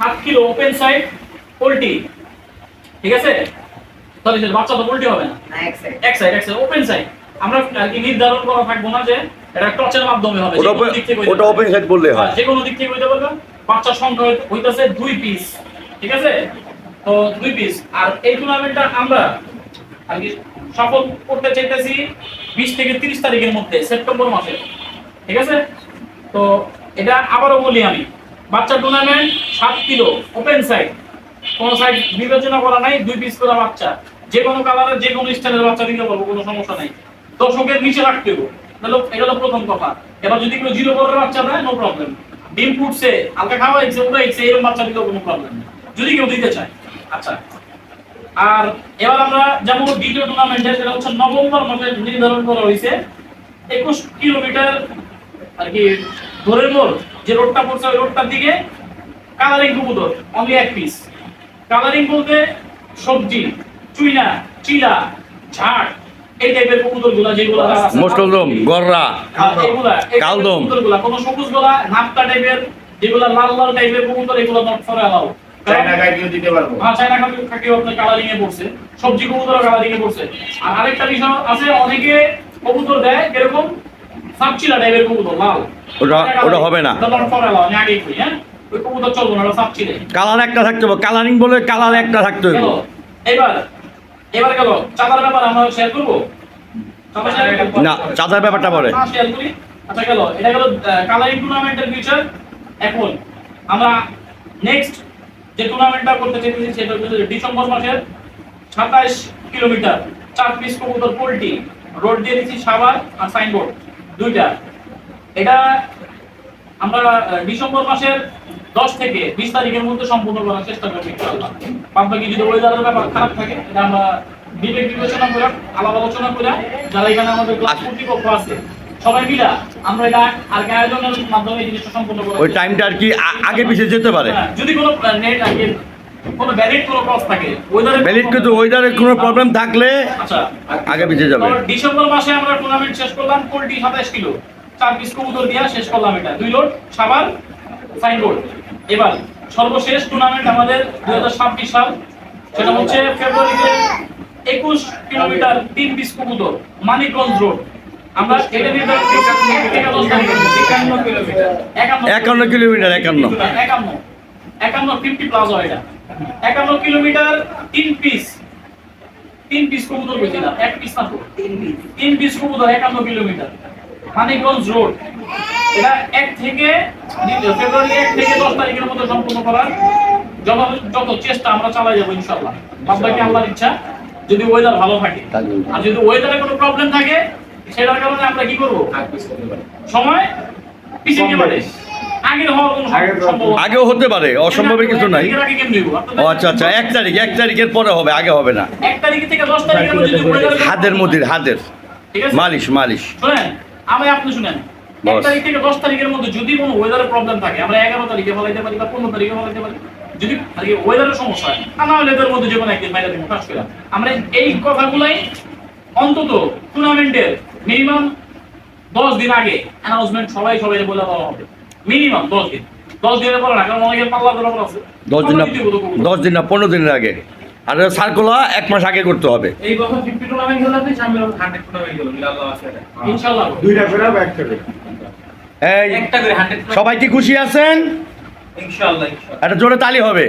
সাত kilo open side poultry ঠিক আছে? সরি সরি বাচ্চা তো পোল্ট্রি হবে না। এক সাইড এক সাইড এক সাইড ওপেন সাইড আমরা আর কি নির্ধারণ করা থাকব না যে এটা টচের মাধ্যমে হবে ওটা। ওপেন সাইড বললে হয়। হ্যাঁ, যে কোনো দিক থেকে হইতে পারবে। বাচ্চার সংখ্যা হইতে- হইতাছে দুই পিস ঠিক আছে? তো দুই পিস আর এই টুর্নামেন্টটা আমরা আর কি সফল করতে চাইতেছি বিশ থেকে তিরিশ তারিখের মধ্যে সেপ্টেম্বর মাসে। ঠিক আছে? তো এটা আবারও বলি আমি। বাচ্চা টুর্নামেন্ট সাত কিলো ওপেন সাইড কোনো সাইড বিবেচনা করা নাই, দুই পিস করে বাচ্চা। যে কোনো কালারের যে কোনো স্টাইলের বাচ্চা দিতে পারব, কোনো সমস্যা নাই। দর্শকের নিচে রাখতে হবে। এটা হলো প্রথম কথা। এবার যদি কেউ জিরো করার বাচ্চা দেয় নো প্রবলেম ডিম ফুটছে, হালকা খাওয়া হয়েছে ওটা হয়েছে এরকম বাচ্চা দিলেও কোনো প্রবলেম যদি কেউ দিতে চায়। আচ্ছা। আর এবার আমরা যেমন দ্বিতীয় টুর্নামেন্টে সেটা হচ্ছে নভেম্বর মাসে নির্ধারণ করা হয়েছে। একুশ কিলোমিটার আর কি ধরে মোড়। যে রোডটা পড়ছে ওই রোডটার দিকে কালারিং কবুতর অনলি এক পিস কালারিং বলতে সবজি চুইনা চিলা ঝাড় এই টাইপের কবুতরগুলা যেগুলো মোস্টলদম গররা এগুলা কালদম। কবুতরগুলা, কোনো সবুজগুলা নাপ্তা টাইপের যেগুলা লাল লাল টাইপের কবুতর এগুলো নট ফর অ্যালাউ দিতে পারব। হ্যাঁ চাইনা কাকি কাকিও আপনার কালারিং এ পড়ছে। সবজি কবুতর কালারিং এ পড়ছে। আর আরেকটা বিষয় আছে অনেকে কবুতর দেয় এরকম সাপচিলা টাইপের কবুতর লাল। ওটা- হবে না। কালার একটা থাকতে হবে কালারিং বলে কালার একটা থাকতে হবে এবার এবার গেল চাঁদার ব্যাপার আমরা শেয়ার করব না, চাঁদার ব্যাপারটা পরে। আচ্ছা গেল এটা গেল কালারিং টুর্নামেন্টের ফিউচার এখন আমরা নেক্সট যে টুর্নামেন্টটা করতে চাইতেছি সেটা হচ্ছে ডিসেম্বর মাসের সাতাইশ কিলোমিটার চার পিস কবুতর পোল্ট্রি রোড দিয়ে দিচ্ছি সাবার আর সাইনবোর্ড দুইটা এটা আমরা ডিসেম্বর মাসের দশ থেকে বিশ তারিখের মধ্যে সম্পূর্ণ করার চেষ্টা করব ইনশাআল্লাহ। বাদ বাকি যদি ওয়েদারের ব্যাপার খারাপ থাকে এটা আমরা বিবেক বিবেচনা করে আলাপ আলোচনা করে যারা এখানে আমাদের ক্লাস কর্তৃপক্ষ আছে সবাই মিলা আমরা এটা আর আয়োজনের মাধ্যমে জিনিসটা সম্পূর্ণ করব ওই টাইমটা আর কি আগে পিছিয়ে যেতে পারে। হ্যাঁ, যদি কোনো নেট আগে কোনো ভ্যালিড কোনো ক্রস থাকে ওয়েদারে ভ্যালিড কিন্তু ওয়েদারের কোনো প্রবলেম থাকলে আচ্ছা। আগে পিছিয়ে যাবে। ডিসেম্বর মাসে আমরা টুর্নামেন্ট শেষ করলাম পোল্ট্রি সাতাশ কিলো। চার পিস কবুতর দিয়া শেষ করলাম এটা। দুই লোড সাবার সাইনবোর্ড এবার সর্বশেষ টুর্নামেন্ট আমাদের দুই হাজার ছাব্বিশ সাল। সেটা হচ্ছে ফেব্রুয়ারিতে একুশ কিলোমিটার তিন পিস কবুতর মানিকগঞ্জ রোড আমরা এটা একান্ন কিলোমিটার। একান্ন কিলোমিটার একান্ন। একান্ন। একান্ন ফিফটি প্লাস হয় এটা। একান্ন কিলোমিটার তিন পিস তিন পিস কবুতর বেঁচেছিলাম এক পিস না তিন পিস কবুতর একান্ন কিলোমিটার। মানিকগঞ্জ রোড। এটা এক থেকে ফেব্রুয়ারি এক থেকে দশ তারিখের মধ্যে সম্পূর্ণ করার যত যত চেষ্টা আমরা চালাই যাব ইনশাল্লাহ বাদ বাকি আল্লাহর ইচ্ছা যদি ওয়েদার ভালো থাকে। আর যদি ওয়েদারে কোনো প্রবলেম থাকে সেটার কারণে আমরা কি করব? সময় পিছিয়ে গিয়ে পারে আগের হওয়ার কোনো সম্ভব আগেও হতে পারে অসম্ভবের কিছু নাই? ও আচ্ছা আচ্ছা এক তারিখ এক তারিখের পরে হবে আগে হবে না। হাতের মধ্যে হাতের। ঠিক মালিশ মালিশ। আমি আপনি শুনেন। এক তারিখ থেকে দশ তারিখের মধ্যে যদি কোনো ওয়েদারের প্রবলেম থাকে আমরা এগারো তারিখে ফলাইতে পারি বা পনেরো তারিখে ফলাইতে পারি যদি আর কি ওয়েদারের সমস্যা হয় হলে এদের মধ্যে যে কোনো একদিন মাইরা দিব কাজ করে। আমরা এই কথাগুলাই অন্তত টুর্নামেন্টের মিনিমাম দশ দিন আগে অ্যানাউন্সমেন্ট সবাই সবাই বলে দেওয়া হবে। মিনিমাম দশ দিন। দশ দিনের পরে না কারণ অনেকের পাল্লা ধরা পর আছে দশ দিন আমরা। দশ দিন না পনেরো দিনের আগে। আর সার্কুলা এক মাস আগে করতে হবে। এই বছর ফিফটি টুর্নামেন্ট হলো আপনি সামনে হান্ড্রেড টুর্নামেন্ট হলো ইনশাল্লাহ দুইটা করে একটা করে? এই একটা করে হান্ড্রেড সবাই কি খুশি আছেন? ইনশাআল্লাহ ইনশাআল্লাহ। একটা জোরে তালি হবে।